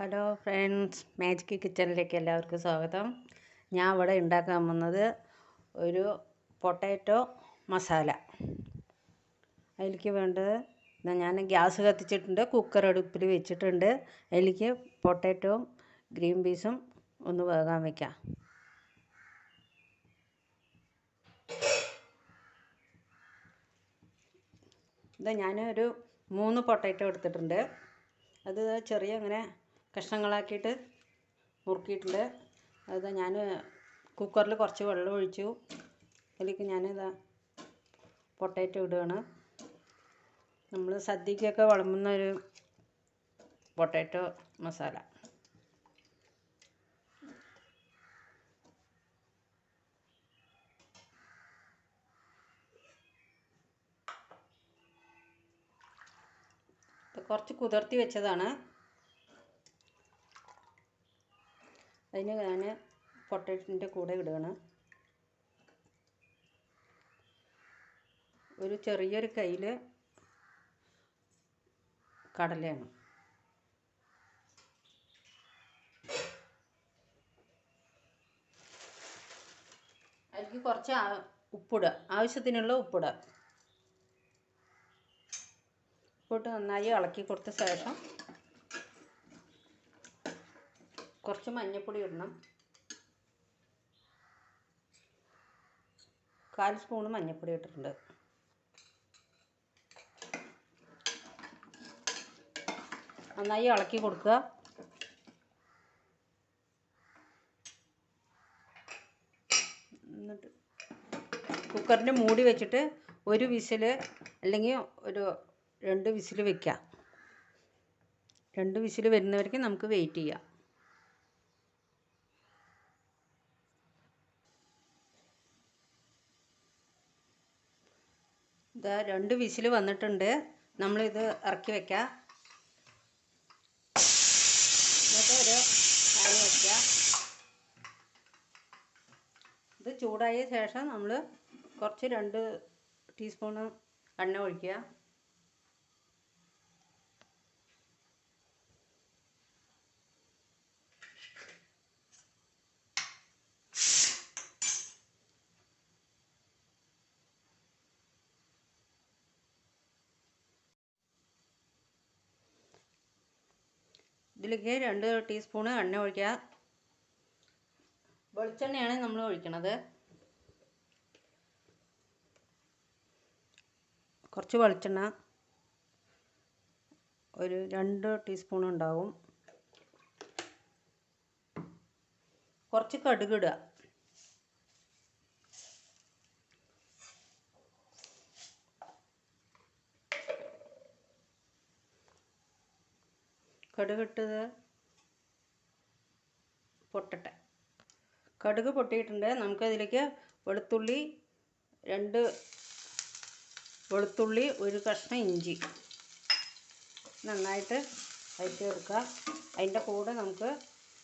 Hello friends magic കിച്ചണിലേക്ക് എല്ലാവർക്കും സ്വാഗതം. ഞാൻ ഇവിടെ ഉണ്ടാക്കാൻ വന്നത് ഒരു പൊട്ടാറ്റോ മസാല. അതിലേക്ക് വേണ്ടത് ഞാൻ ഗ്യാസ് കത്തിച്ചിട്ടുണ്ട് കുക്കർ അടുപ്പിൽ വെച്ചിട്ടുണ്ട്. അതിലേക്ക് പൊട്ടാറ്റോയും ഗ്രീൻ പീസും ഒന്ന് വേകാൻ വയ്ക്കാം ഇതാ ഞാനൊരു മൂന്ന് പൊട്ടാറ്റോ എടുത്തിട്ടുണ്ട്. അത് ചെറിയ അങ്ങനെ കഷ്ണങ്ങളാക്കിയിട്ട് നുറുക്കിയിട്ടുണ്ട് അത് ഞാൻ കുക്കറിൽ കുറച്ച് വെള്ളം ഒഴിച്ചു. അതിലേക്ക് ഞാൻ ഇതാ പൊട്ടാറ്റോ ഇടുകയാണ് നമ്മൾ സദ്യക്കൊക്കെ വിളമ്പുന്ന ഒരു പൊട്ടാറ്റോ മസാല. കുറച്ച് കുതിർത്തി വെച്ചതാണ്. അതിന് ഞാൻ പൊട്ടറ്റിന്റെ കൂടെ ഇടുകയാണ് ഒരു ചെറിയൊരു കയ്യിൽ കടലയാണ്. അതിലേക്ക് കുറച്ച് ഉപ്പിടുക ആവശ്യത്തിനുള്ള ഉപ്പിടുക ഉപ്പിട്ട് നന്നായി ഇളക്കി കൊടുത്ത ശേഷം കുറച്ച് മഞ്ഞൾപ്പൊടി ഇടണം. കാൽ സ്പൂണ് മഞ്ഞൾപ്പൊടി ഇട്ടിട്ടുണ്ട്. നന്നായി ഇളക്കി കൊടുക്കുക. എന്നിട്ട് കുക്കറിന്റെ മൂടി വെച്ചിട്ട് ഒരു വിസിൽ അല്ലെങ്കിൽ ഒരു രണ്ട് വിസിൽ വെക്കാം രണ്ട് വിസിൽ വരുന്നവരേക്കും നമുക്ക് വെയിറ്റ് ചെയ്യാം. ഇതാ രണ്ട് വിസിൽ വന്നിട്ടുണ്ട്. നമ്മളിത് ഇറക്കി വെക്കാം. എന്നിട്ട് ഒരു പാൻ വയ്ക്കുക ഇത് ചൂടായ ശേഷം നമ്മൾ കുറച്ച് രണ്ട് ടീസ്പൂണ് എണ്ണ ഒഴിക്കുക. ഇതിലേക്ക് രണ്ട് ടീസ്പൂണ് എണ്ണ ഒഴിക്കുക. വെളിച്ചെണ്ണയാണ് നമ്മൾ ഒഴിക്കണത്. കുറച്ച് വെളിച്ചെണ്ണ. ഒരു രണ്ട് ടീസ്പൂൺ ഉണ്ടാവും. കുറച്ച് കടുക് ഇടുക കടുക് ഇട്ടത് പൊട്ടട്ടെ. കടുക് പൊട്ടിയിട്ടുണ്ട്. നമുക്കതിലേക്ക് വെളുത്തുള്ളി രണ്ട് വെളുത്തുള്ളി ഒരു കഷ്ണം ഇഞ്ചി നന്നായിട്ട് വഴറ്റി എടുക്കുക അതിന്റെ കൂടെ നമുക്ക്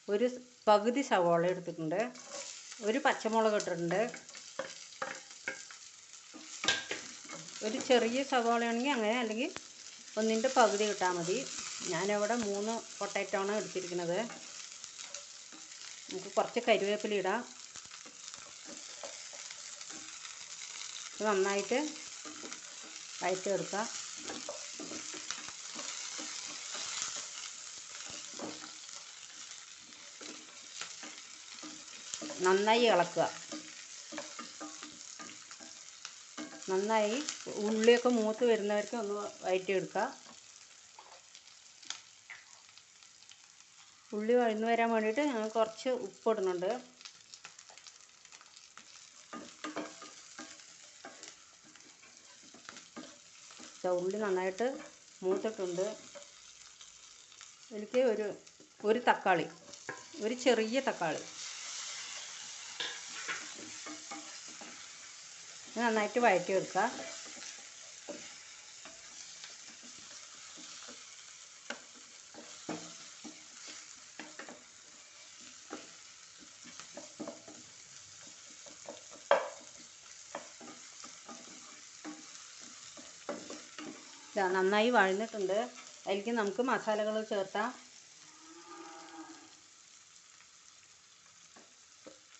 ഒരു പകുതി സവാള എടുത്തിട്ടുണ്ട്. ഒരു പച്ചമുളക് ഇട്ടിട്ടുണ്ട്. ഒരു ചെറിയ സവാളയാണെങ്കിൽ അങ്ങനെ അല്ലെങ്കിൽ ഒന്നിന്റെ പകുതി ഇട്ടാൽ മതി. ഞാനവിടെ മൂന്ന് പൊട്ടാറ്റോ ആണ് എടുത്തിരിക്കുന്നത്. നമുക്ക് കുറച്ച് കരിവേപ്പില ഇടാം. നന്നായിട്ട് വഴറ്റിയെടുക്കാം നന്നായി ഇളക്കുക. നന്നായി ഉള്ളിയൊക്കെ മൂത്ത് വരുന്നവർക്ക് ഒന്ന് വഴറ്റിയെടുക്കുക ഉള്ളി വഴന്നു വരാൻ വേണ്ടിയിട്ട് ഞങ്ങൾ കുറച്ച് ഉപ്പ് ഇടുന്നുണ്ട്. ഉള്ളി നന്നായിട്ട് മൂത്തിട്ടുണ്ട്. എനിക്ക് ഒരു ഒരു തക്കാളി ഒരു ചെറിയ തക്കാളി. നന്നായിട്ട് വഴറ്റിയെടുക്കുക നന്നായി വഴന്നിട്ടുണ്ട്. അതിലേക്ക് നമുക്ക് മസാലകൾ ചേർത്താം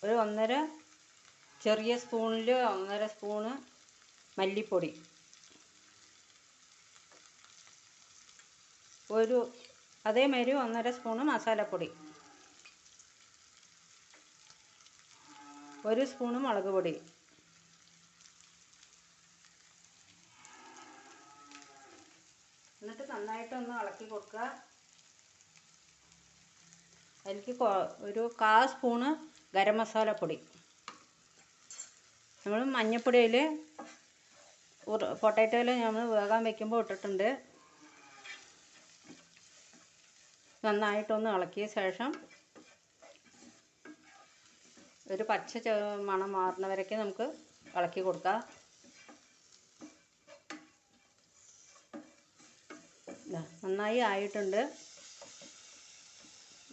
ഒരു ഒന്നര ചെറിയ സ്പൂണിൽ ഒന്നര സ്പൂണ് മല്ലിപ്പൊടി. ഒരു അതേമാതിരി ഒന്നര സ്പൂണ് മസാലപ്പൊടി. ഒരു സ്പൂണ് മുളക് പൊടി. ഇളക്കി കൊടുക്കുക. അതിലേക്ക് ഒരു കാ സ്പൂണ് ഗരം മസാല പൊടി. നമ്മൾ മഞ്ഞപ്പൊടിയിൽ പൊട്ടാറ്റോയിൽ നമ്മൾ വേകാൻ വെക്കുമ്പോൾ ഇട്ടിട്ടുണ്ട്. നന്നായിട്ടൊന്ന് ഇളക്കിയ ശേഷം ഒരു പച്ച മണം മാറുന്നവരൊക്കെ നമുക്ക് ഇളക്കി കൊടുക്കാം. നന്നായി ആയിട്ടുണ്ട്.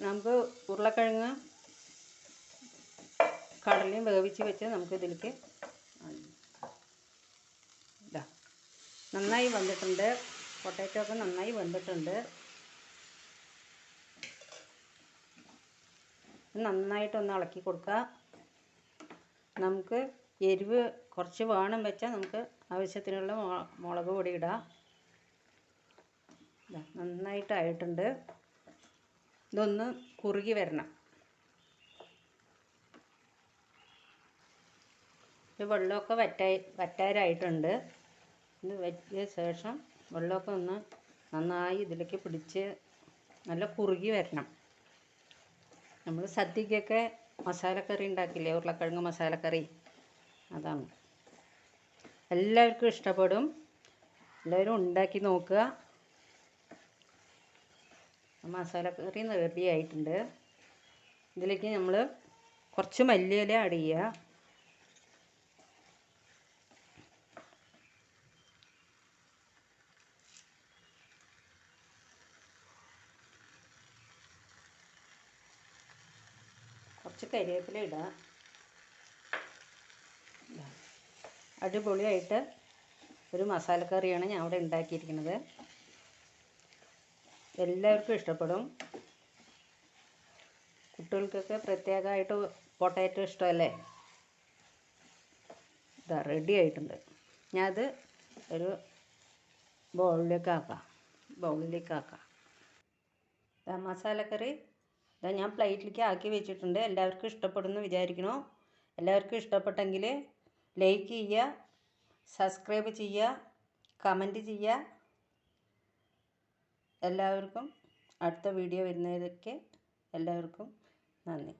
നമുക്ക് ഉരുളക്കിഴങ്ങ് കടലയും വേവിച്ച് വെച്ച് നമുക്ക് ഇതിലേക്ക് ഇതാ നന്നായി വന്നിട്ടുണ്ട്. പൊട്ടാറ്റോ ഒക്കെ നന്നായി വെന്തിട്ടുണ്ട് നന്നായിട്ടൊന്ന് ഇളക്കി കൊടുക്കുക നമുക്ക് എരിവ് കുറച്ച് വേണം വെച്ചാൽ നമുക്ക് ആവശ്യത്തിനുള്ള മുളക് പൊടി ഇടാം. നന്നായിട്ടായിട്ടുണ്ട്. ഇതൊന്ന് കുറുകി വരണം. ഇത് വെള്ളമൊക്കെ വറ്റായി വറ്റാരായിട്ടുണ്ട്. ഇത് വറ്റിയ ശേഷം വെള്ളമൊക്കെ ഒന്ന് നന്നായി ഇതിലേക്ക് പിടിച്ച് നല്ല കുറുകി വരണം. നമ്മൾ സദ്യക്കൊക്കെ മസാലക്കറി ഉണ്ടാക്കില്ലേ? ഉരുളക്കിഴങ്ങ് മസാലക്കറി. അതാണ്. എല്ലാവർക്കും ഇഷ്ടപ്പെടും. എല്ലാവരും ഉണ്ടാക്കി നോക്കുക. മസാലക്കറി റെഡി ആയിട്ടുണ്ട് ഇതിലേക്ക് നമ്മൾ കുറച്ച് മല്ലിയില ആഡ് ചെയ്യുക കുറച്ച് കരിവേപ്പില ഇടാം. അടിപൊളിയായിട്ട് ഒരു മസാലക്കറിയാണ് ഞാൻ ഇവിടെ ഉണ്ടാക്കിയിരിക്കുന്നത്. എല്ലാവർക്കും ഇഷ്ടപ്പെടും. കുട്ടികൾക്കൊക്കെ പ്രത്യേകമായിട്ട് പൊട്ടാറ്റോ ഇഷ്ടമല്ലേ? ഇതാ റെഡി ആയിട്ടുണ്ട്. അത് ഒരു ബൗളിലേക്ക് ആക്കാം. ബൗളിലേക്ക് ആക്കാം. മസാലക്കറി. ഇതാ ഞാൻ പ്ലേറ്റിലേക്ക് ആക്കി വെച്ചിട്ടുണ്ട്. എല്ലാവർക്കും ഇഷ്ടപ്പെടുമെന്ന് വിചാരിക്കണോ എല്ലാവർക്കും ഇഷ്ടപ്പെട്ടെങ്കിൽ ലൈക്ക് ചെയ്യുക സബ്സ്ക്രൈബ് ചെയ്യുക കമന്റ് ചെയ്യുക. എല്ലാവർക്കും അടുത്ത വീഡിയോ വരുന്നതൊക്കെ എല്ലാവർക്കും നന്ദി.